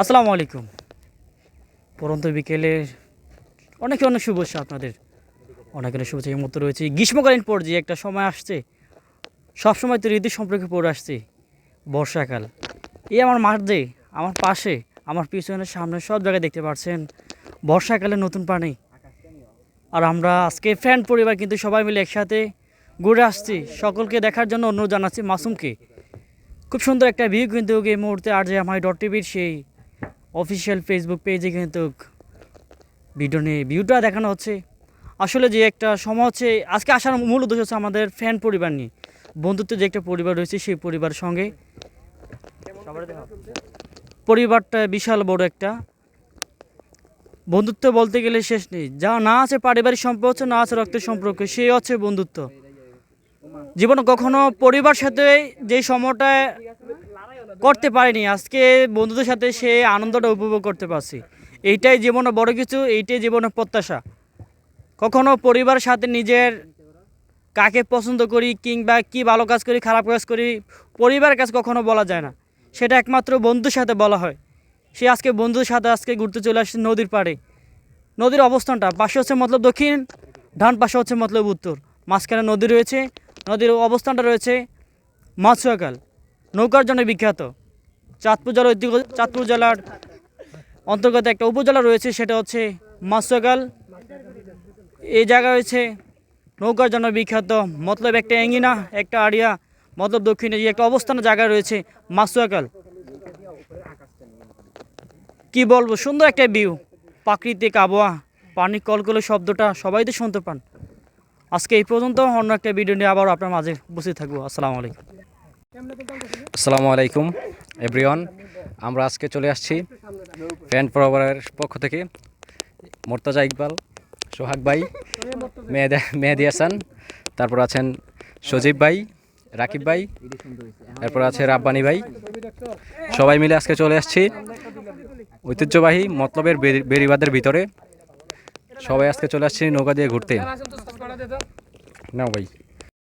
আসসালামু আলাইকুম। পরন্ত বিকেলে অনেক অনেক শুভেচ্ছা আপনাদের। অনেক অনেক শুভেচ্ছা এই মুহূর্তে রয়েছে। গ্রীষ্মকালীন পর্যায়ে একটা সময় আসছে। সবসময় তো ঋতু সম্পর্কে পড়ে আসছে। বর্ষাকাল। এই আমার মাঠে আমার পাশে, আমার পিছনের সামনে সব জায়গায় দেখতে পাচ্ছেন বর্ষাকালে নতুন পানি আর আমরা আজকে ফ্যান পরিবার কিন্তু সবাই মিলে একসাথে ঘুরে আসছি। সকলকে দেখার জন্য অনুরোধ জানাচ্ছি মাসুমকে। খুব সুন্দর একটা ভিউ কিন্তু এই মুহূর্তে আর যে আমার ডট টিভির সেই অফিসিয়াল ফেসবুক পেজে কিন্তু ভিডিও নিয়ে ভিউটা দেখানো হচ্ছে। আসলে যে একটা সময় হচ্ছে, আজকে আসার মূল উদ্দেশ্য হচ্ছে আমাদের ফ্যান পরিবার নিয়ে। বন্ধুত্ব যে একটা পরিবার রয়েছে, সেই পরিবারের সঙ্গে। পরিবারটা বিশাল বড় একটা। বন্ধুত্ব বলতে গেলে শেষ নেই। যা না আছে পারিবারিক সম্পর্ক হচ্ছে না আছে রক্তের সম্পর্ক সেই হচ্ছে বন্ধুত্ব। জীবনে কখনো পরিবার সাথে যে সময়টা করতে পারিনি। আজকে বন্ধুদের সাথে সে আনন্দটা উপভোগ করতে পারছি। এইটাই জীবনে বড় কিছু, এইটাই জীবনের প্রত্যাশা। কখনো পরিবারের সাথে নিজের কাকে পছন্দ করি কিংবা কি ভালো কাজ করি, খারাপ কাজ করি, পরিবারের কাজ কখনো বলা যায় না। সেটা একমাত্র বন্ধুর সাথে বলা হয়। সে আজকে বন্ধুদের সাথে আজকে ঘুরতে চলে আসছে নদীর পাড়ে। নদীর অবস্থানটা, পাশে হচ্ছে মতলব দক্ষিণ, ডান পাশে হচ্ছে মতলব উত্তর। মাঝখানে নদী রয়েছে, নদীর অবস্থানটা রয়েছে মাছুয়াকাল নৌকার জন্য বিখ্যাত। চাঁদপুর জেলার ঐতিহ্য, চাঁদপুর জেলার অন্তর্গত একটা উপজেলা রয়েছে, সেটা হচ্ছে মাছুয়াকাল এই জায়গা রয়েছে নৌকার জন্য বিখ্যাত, মতলব একটা এঙ্গিনা, একটা আড়িয়া, মতলব দক্ষিণে যে একটা অবস্থানের জায়গা রয়েছে মাছুয়াকাল কি বলব, সুন্দর একটা ভিউ প্রাকৃতিক আবহাওয়া, পানি কলকলের শব্দটা সবাই তো শুনতে পান। আজকে এই পর্যন্ত অন্য একটা ভিডিও নিয়ে আবার আপনার মাঝে বসে থাকব। আসসালামু আলাইকুম। আসসালামু আলাইকুম, এভরিওয়ান। আমরা আজকে চলে আসছি ফ্যান পরিবারের পক্ষ থেকে। মোর্তাজা ইকবাল, সোহাগ ভাই, মেহেদা, মেহেদি হাসান, তারপর আছেন সজীব ভাই, রাকিব ভাই তারপর আছে রাব্বানি ভাই। সবাই মিলে আজকে চলে আসছি ঐতিহ্যবাহী মতলবের বেরিবাদের ভিতরে। সবাই আজকে চলে আসছি নৌকা দিয়ে ঘুরতে। নাও ভাই।